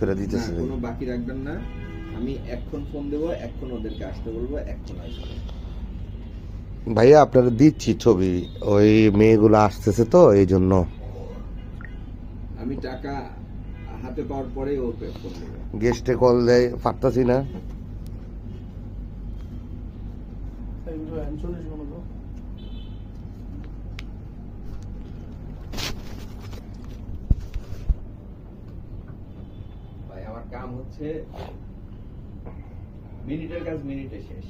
করে দিতেছে না, কোনো বাকি রাখবেন না। আমি এখন ফোন দেবো এখন ওদেরকে আসতে বলব এখন আসবে। ভাইয়া আপনারা দিচ্ছি ছবি। ওই মেয়েগুলো আসতেছে তো এই জন্য আমি টাকা হাতে পাওয়ার পরেই ওকে ফোন দেবো। গেস্টে কল দেয় পারতাছি না। কাম হচ্ছে মিনিটের কাজ মিনিটে শেষ।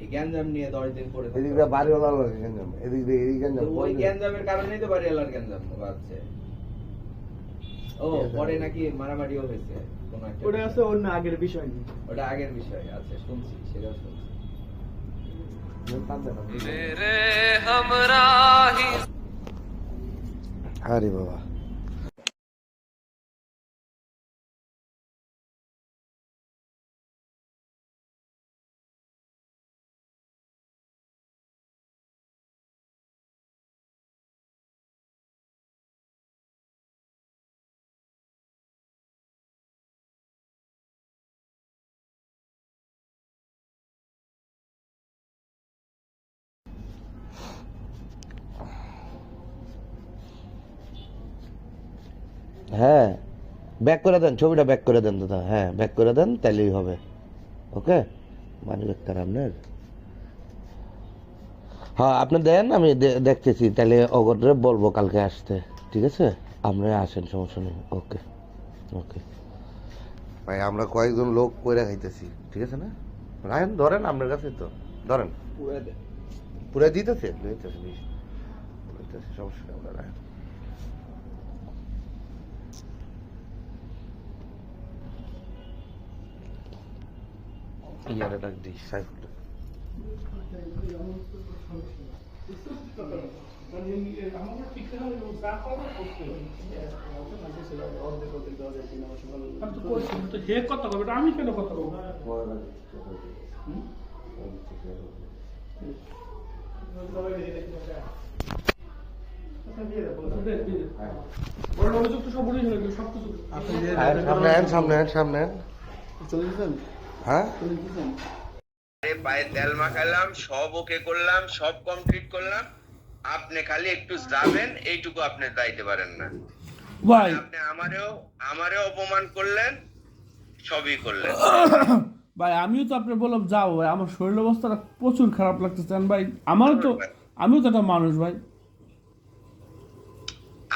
এই গ্যাঞ্জাম নিয়ে দশ দিন পরে থাকতে এদিক দিয়ে বাড়িওয়ালা লাগে গ্যাঞ্জাম। এদিক দিয়ে এই গ্যাঞ্জাম ওই গ্যাঞ্জামের কারণেই তো গ্যাঞ্জাম বাড়ছে। ও পরে নাকি মারামারিও হয়েছে ওটা আছে অন্য আগের বিষয় নিয়ে। ওটা আগের বিষয় আছে শুনছি সেটাও শুনছি। আরে বাবা। হ্যাঁ ব্যাক করে দেন ছবিটা ব্যাক করে দেন দাদা হ্যাঁ ব্যাক করে দেন তাহলেই হবে ওকে মানে ব্যাগটার আপনার? হ্যাঁ আপনি দেন আমি দে- দেখতেছি তাহলে অগরে বলব কালকে আসতে ঠিক আছে? আপনি আসেন সমস্যা নেই ওকে ওকে ভাই আমরা কয়েকজন লোক কইরা খাইতেছি ঠিক আছে না? রায়ন ধরেন আপনার কাছে তো ধরেন। পুরো দিতেছে? সমস্যা নেই আমরা রায়ন। ইয়ারে ডাক দিই সাইফুল। আমি তো কইছি, তো হে কথা কবে আমি কেন কথা কব অভিযোগ তো সব উড়িয়ে সব কিছু সামনে সামনে সামনে চলে হ্যাঁ? পায়ে তেল মাখালাম সব ওকে করলাম সব কমপ্লিট করলাম। আপনি খালি একটু যাবেন এইটুকু আপনি যাইতে পারেন না। ভাই আপনি আমারেও আমারেও অপমান করলেন সবই করলেন। ভাই আমিও তো আপনার বললাম যাও ভাই আমার শরীর অবস্থাটা প্রচুর খারাপ লাগতেছে ভাই? আমারও তো আমিও তো একটা মানুষ ভাই।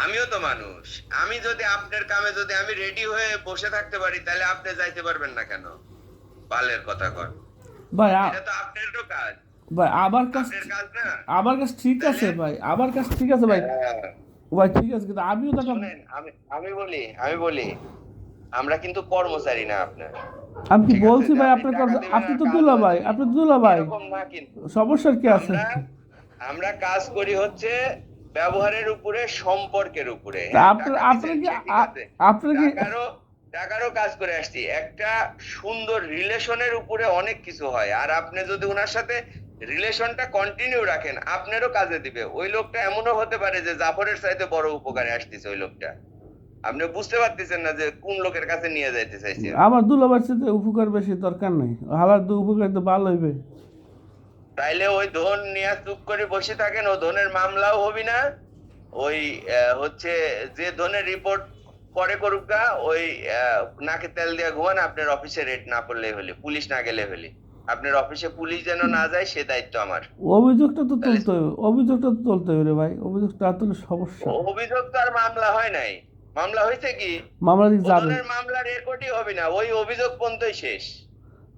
আমিও তো মানুষ। আমি যদি আপনার কামে যদি আমি রেডি হয়ে বসে থাকতে পারি তাহলে আপনি যাইতে পারবেন না কেন? বালের কথা ভাই এটা তো আপনারও কাজ। ভাই আবার কাজ আবার কাজ ঠিক আছে ভাই আবার কাজ ঠিক আছে ভাই। হ্যাঁ। ভাই ঠিক আছে কিন্তু আমিও তো আমি আমি বলি আমি বলি আমরা কিন্তু কর্মচারী না আপনার। আমি কি বলছি ভাই আপনার আপনি তো দুলা ভাই। আপনি দুলা ভাই। সমস্যার কি আছে? আমরা কাজ করি হচ্ছে ব্যবহারের উপরে সম্পর্কের উপরে। আপনার আপনার কি আপনার কি টাকারও কাজ করে আসছি। একটা সুন্দর রিলেশনের উপরে অনেক কিছু হয়। আর আপনি যদি ওনার সাথে রিলেশনটা কন্টিনিউ রাখেন আপনারও কাজে দিবে। ওই লোকটা এমনও হতে পারে যে জাফরের চাইতে বড় উপকারে আসতেছে ওই লোকটা। আপনি বুঝতে পারতেছেন না যে কোন লোকের কাছে নিয়ে যাইতে চাইছেন। আমার দুলা ভাইয়ের সাথে উপকার বেশি দরকার নাই। হালার দু উপকার তো ভালো হইবে তাইলে ওই ধন নিয়ে চুপ করে বসে থাকেন ও ধনের মামলাও হবি না। ওই হচ্ছে যে ধনের রিপোর্ট পরে করুক গা ওই নাকে তেল দিয়ে ঘুমান আপনার অফিসে রেট না করলেই হলে পুলিশ না গেলে হলে। আপনার অফিসে পুলিশ যেন না যায় সে দায়িত্ব আমার। অভিযোগটা তো তুলতে হবে অভিযোগটা তো তুলতে হবে রে ভাই অভিযোগটা না তুললে সমস্যা। অভিযোগ তো আর মামলা হয় নাই। মামলা হয়েছে কি? মামলা দিক যাবে। মামলা রেকর্ডই হবে না ওই অভিযোগ পর্যন্তই শেষ।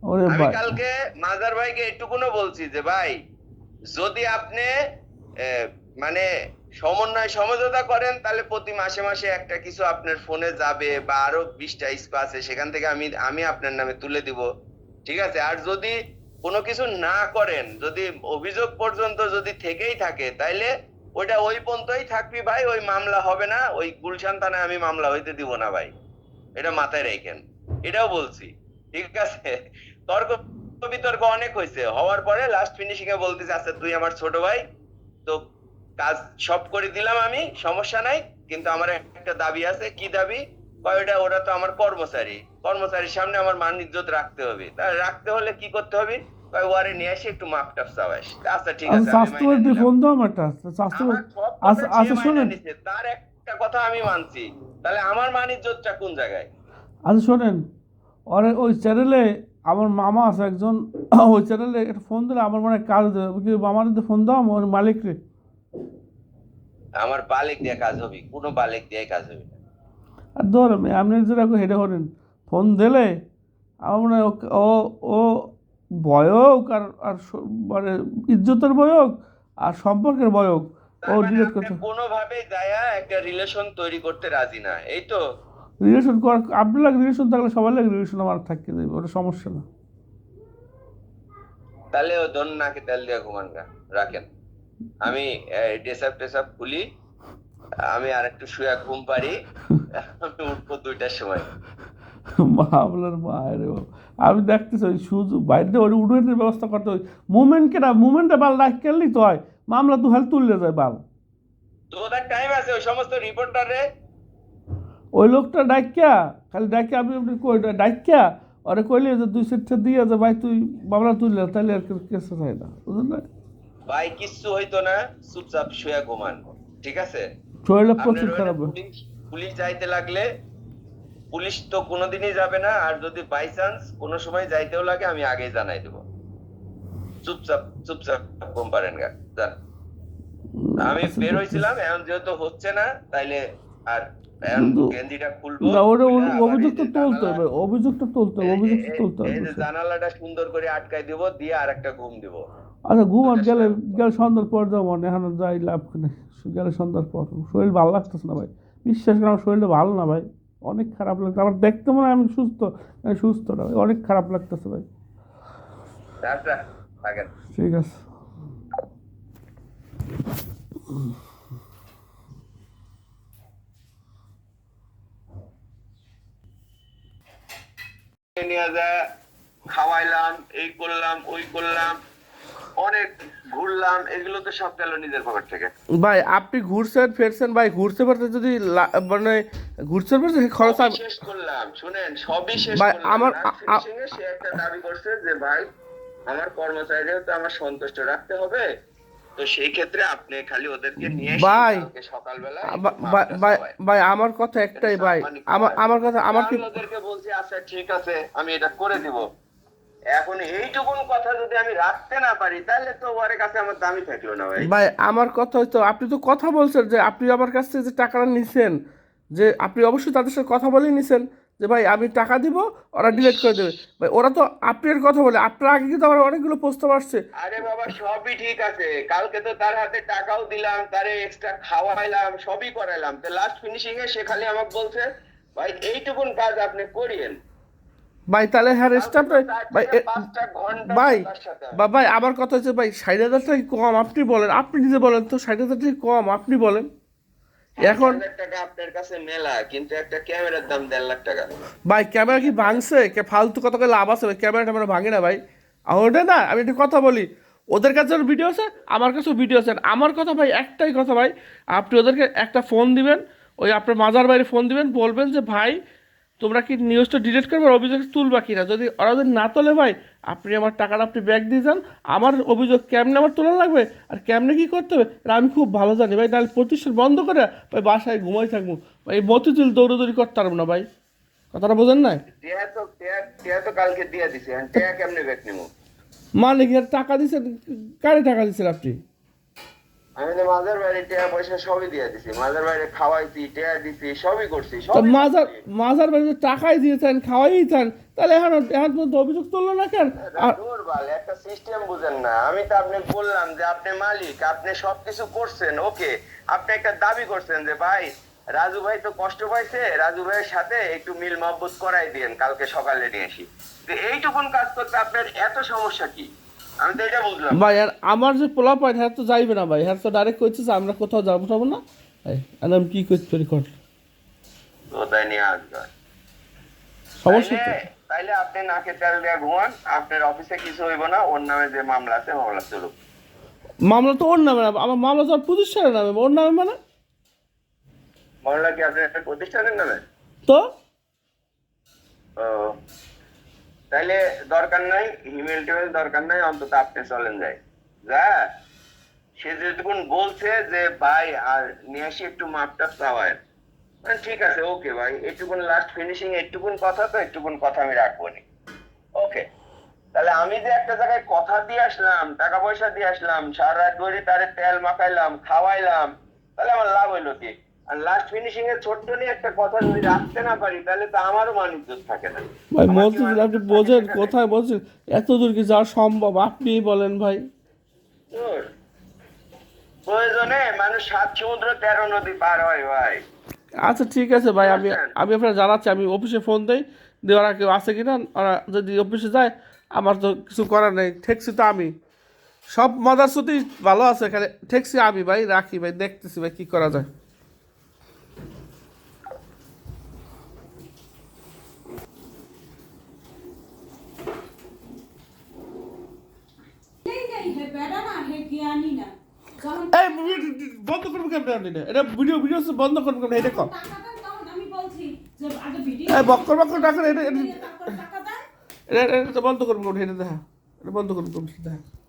ওরে ভাই। আমি কালকে মাজার ভাইকে এটুকুনো বলছি যে ভাই যদি আপনি মানে সমন্বয় সমঝোতা করেন, তাহলে প্রতি মাসে মাসে একটা কিছু আপনার ফোনে যাবে বা আরও বিশটা স্পা আছে, সেখান থেকে আমি আমি আপনার নামে তুলে দিব। ঠিক আছে? আর যদি কোনো কিছু না করেন, যদি অভিযোগ পর্যন্ত যদি থেকেই থাকে, তাইলে ওইটা ওই পর্যন্তই থাকবি ভাই, ওই মামলা হবে না, ওই গুলশান থানায় আমি মামলা হইতে দিব না ভাই। এটা মাথায় রেখেন এটাও বলছি। ঠিক আছে? তর্ক বিতর্ক অনেক হয়েছে হওয়ার পরে লাস্ট ফিনিশিং এ বলতেছে আচ্ছা তুই আমার ছোট ভাই, তো কাজ সব করে দিলাম আমি সমস্যা নাই কিন্তু আমার একটা দাবি আছে কি দাবি? কয় ওটা ওরা তো আমার কর্মচারী। কর্মচারীর সামনে আমার মান ইজ্জত রাখতে হবে। তাহলে রাখতে হলে কি করতে হবে? কয় ওয়ারে নিয়ে এসে একটু মাপ টাপ চাওয়াস। আচ্ছা ঠিক আছে আমি স্বাস্থ্য মাইনে বাড়িতে নিলাম। ফোন দাও আমার একটা স্বাস্থ্য আমার সব কথা আচ্ছা আচ্ছা শোনেন। তার একটা কথা আমি মানছি। তাহলে আমার মান ইজ্জতটা কোন জায়গায়? আচ্ছা শোনেন ওরে ওই চ্যানেলে আমার মামা আছে একজন ওই চ্যানেলে একটা ফোন দিলে আমার মনে হয় কাজ দেবে। কি আমার যদি ফোন দাও আমার মালিক রে। আমার বালেক দিয়ে কাজ হবে কোনো বালেক দিয়ে কাজ হবে না। আর ধর আপনি যেটা হেডে হরেন ফোন দিলে আমার ও- ও ও বয়ক আর আর মানে ইজ্জতের বয়ক আর সম্পর্কের বয়ক ও মানে ডিলেট আপনি করতে কোনোভাবেই যায়া একটা রিলেশন তৈরি করতে রাজি না এই তো। রিলেশন কর আপনার লাগে রিলেশন থাকলে সবার লাগে রিলেশন আমার থাকতে দেবে ওটা সমস্যা না। তাহলে ও দন নাকে তেল দিয়ে ঘুমান রাখেন। আমি ডেসাপ টেসাপ খুলি আমি আর একটু শুয়ে ঘুম পারি আমি উঠবো দুইটার সময়। মামলার মায়ের আমি দেখতেছি ওই বাইরে ওই উডেনের ব্যবস্থা করতে মুভমেন্টকে না মুভমেন্টে বাল রাখ খেললেই তো হয়। মামলা তো হেল তুললে যায় বাল। তো ওদের টাইম আছে ওই সমস্ত রিপোর্টারে ওই লোকটা ডাকিয়া খালি ডাকিয়া আমি আপনি কই ডাকিয়া ওরে কইলে যে দুই সেটটা দিয়ে যে ভাই তুই মামলা তুললে তাহলে আর কেস হয় না। বুঝলেন না? ভাই কিচ্ছু হইতো না চুপচাপ শুয়ে ঘুমান। ঠিক আছে? শরীরটা প্রচুর খারাপ। পুলিশ যাইতে লাগলে পুলিশ তো কোনোদিনই যাবে না আর যদি বাই চান্স কোনো সময় যাইতেও লাগে আমি আগেই জানাই দেবো। চুপচাপ চুপচাপ ঘুম পারেন গা যান। আমি বের হয়েছিলাম এখন যেহেতু হচ্ছে না তাইলে আর জানালাটা সুন্দর করে আটকাই দিব দিয়ে আর একটা ঘুম দিব। আচ্ছা ঘুমান গেলে গেলে সন্ধ্যার পর যাব মনে এখন যাই লাভ গেলে সন্ধ্যার পর। শরীর ভালো লাগতেছে না ভাই। বিশ্বাস করে আমার শরীরটা ভালো না ভাই। অনেক খারাপ লাগছে। আমার দেখতে মনে হয় আমি সুস্থ আমি সুস্থ না ভাই। অনেক খারাপ লাগতেছে ভাই। আচ্ছা ঠিক আছে। নিয়ে যায় খাওয়াইলাম এই করলাম ওই করলাম। অনেক ঘুরলাম এগুলো তো সব গেল নিজের পকেট থেকে। ভাই আপনি ঘুরছেন ফেরছেন ভাই ঘুরতে পারতে যদি মানে ঘুরতে পারতে খরচ শেষ করলাম শুনেন সবই শেষ ভাই, আমার- সে একটা দাবি করছে যে ভাই আমার কর্মচারীদের তো আমার সন্তুষ্ট রাখতে হবে। তো সেই ক্ষেত্রে আপনি খালি ওদেরকে নিয়ে ভাই, সকালবেলা ভাই ভাই আমার কথা একটাই ভাই আমার আমার কথা আমার কি ওদেরকে বলছি আচ্ছা ঠিক আছে আমি এটা করে দিব। এখন এইটুকুন কথা যদি আমি রাখতে না পারি তাহলে তো ওর কাছে আমার দামি থাকল না ভাই। ভাই আমার কথা হয়তো আপনি তো কথা বলছেন যে আপনি আমার কাছ থেকে যে টাকাটা নিছেন যে আপনি অবশ্যই তাদের সাথে কথা বলেই নিছেন যে ভাই আমি টাকা দিব ওরা ডিলিট করে দেবে। ভাই ওরা তো আপনার কথা বলে আপনার আগে কিন্তু আমার অনেকগুলো প্রস্তাব আসছে। আরে বাবা সবই ঠিক আছে। কালকে তো তার হাতে টাকাও দিলাম তারে এক্সট্রা খাওয়াইলাম সবই করাইলাম। তো লাস্ট ফিনিশিং এ সে খালি আমাকে বলছে ভাই এইটুকুন কাজ আপনি করিয়েন। ভাই তাহলে হ্যাঁ স্টাফ কালকে তো ভাই ভাই বা ভাই আমার কথা হচ্ছে ভাই ষাট হাজার টাকা কম আপনি বলেন আপনি নিজে বলেন তো ষাট হাজার টাকা কম আপনি বলেন। এখন টাকা আপনার কাছে মেলা কিন্তু একটা ক্যামেরার দাম দেড় লাখ টাকা। ভাই ক্যামেরা কি ভাঙছে? কে ফালতু কত করে লাভ আছে ভাই ক্যামেরাটা আমরা ভাঙে না ভাই। আর ওটা না আমি একটা কথা বলি ওদের কাছে ভিডিও আছে আমার কাছেও ভিডিও আছে। আমার কথা ভাই একটাই কথা ভাই আপনি ওদেরকে একটা ফোন দিবেন ওই আপনার মাজার বাইরে ফোন দিবেন বলবেন যে ভাই তোমরা কি নিউজটা ডিলিট করবে আর অভিযোগ তুলবা কিনা? যদি ওরা যদি না তোলে ভাই আপনি আমার টাকাটা আপনি ব্যাক দিয়ে যান আমার অভিযোগ কেমনে আমার তোলা লাগবে? আর কেমনে কি করতে হবে? আমি খুব ভালো জানি ভাই তাহলে প্রতিষ্ঠান বন্ধ করে ভাই বাসায় ঘুমাই থাকব। ভাই মতিঝিল দৌড়াদৌড়ি করতে পারব না ভাই। কথাটা বোঝেন না মানে কি টাকা দিচ্ছেন কারে টাকা দিচ্ছেন আপনি? আমি তো টিয়া পয়সা সবই দিয়ে দিছি। খাওয়াইছি টিয়া দিছি সবই করছি তো মাজার মাজার বাড়িতে টাকাই দিয়েছেন তাহলে এখন এখন পর্যন্ত অভিযোগ তুললো না কেন? দুর্বল একটা সিস্টেম বুঝেন না। আমি তো আপনি বললাম যে আপনি মালিক আপনি সবকিছু করছেন ওকে। আপনি একটা দাবি করছেন যে ভাই রাজু ভাই তো কষ্ট পাইছে রাজু ভাইয়ের সাথে একটু মিল মহব্বত করাই দিন কালকে সকালে নিয়ে আসি। এইটুকুন কাজ করতে আপনার এত সমস্যা কি? ভাই আর আমার যে পোলা পায় হ্যাঁ তো যাইবে না ভাই। হ্যাঁ তো ডাইরেক্ট কইছে যে আমরা কোথাও যাব যাব না। এই, আর আমি কি করতে পারি কর। নিয়ে আসবে সমস্যা তাইলে- তাইলে আপনি নাকে তেল দিয়ে ঘুমান আপনার অফিসে কিছু হইব না ওর নামে যে মামলা আছে মামলা চলুক। মামলা তো ওর নামে না আমার মামলা তো প্রতিষ্ঠানের নামে। ওর নামে মানে? মামলা কি আপনার একটা প্রতিষ্ঠানের নামে? তো? ও। তাহলে দরকার নাই হিমেল টিমেল দরকার নাই, অন্তত আপনি চলেন যাই। যা, সে যেটুকুন বলছে যে, ভাই, আর নিয়ে আসি একটু মাপটা চাওয়ায় মানে ঠিক আছে, ওকে ভাই একটুকুন লাস্ট ফিনিশিং একটুকুন কথা তো একটুকুন কথা আমি রাখব নি। ওকে, তাহলে আমি যে একটা জায়গায় কথা দিয়ে আসলাম, টাকা পয়সা দিয়ে আসলাম, সারা রাত ধরে তারে তেল মাখাইলাম, খাওয়াইলাম, তাহলে আমার লাভ হইল কি? আর লাস্ট ফিনিশিং এর ছোট্ট নিয়ে একটা কথা যদি রাখতে না পারি তাহলে তো আমারও মান ইজ্জত থাকে না। ভাই আপনি বোঝেন কোথায় বলছেন এত দূর কি যাওয়া সম্ভব? বলেন ভাই। প্রয়োজনে মানুষ সাত সমুদ্র তেরো নদী পার হয় ভাই। আচ্ছা ঠিক আছে ভাই আমি আমি আপনার জানাচ্ছি আমি অফিসে ফোন দেই দিয়ে ওরা কেউ আছে কিনা? ওরা যদি অফিসে যায় আমার তো কিছু করার নেই। ঠেকছি তো আমি। সব মজার শুধু ভালো আছে এখানে ঠেকছি আমি ভাই রাখি ভাই দেখতেছি ভাই কি করা যায়। বন্ধ করব কেমন আপনি না এটা ভিডিও ভিডিও বন্ধ করব কেমন এটা কর টাকা দেন তখন আমি বলছি যে আগে ভিডিও এই বক্কর বক্কর টাকা এটা এটা এটা বন্ধ করব কেমন এটা দেখা। এটা বন্ধ করব কেমন দেখা।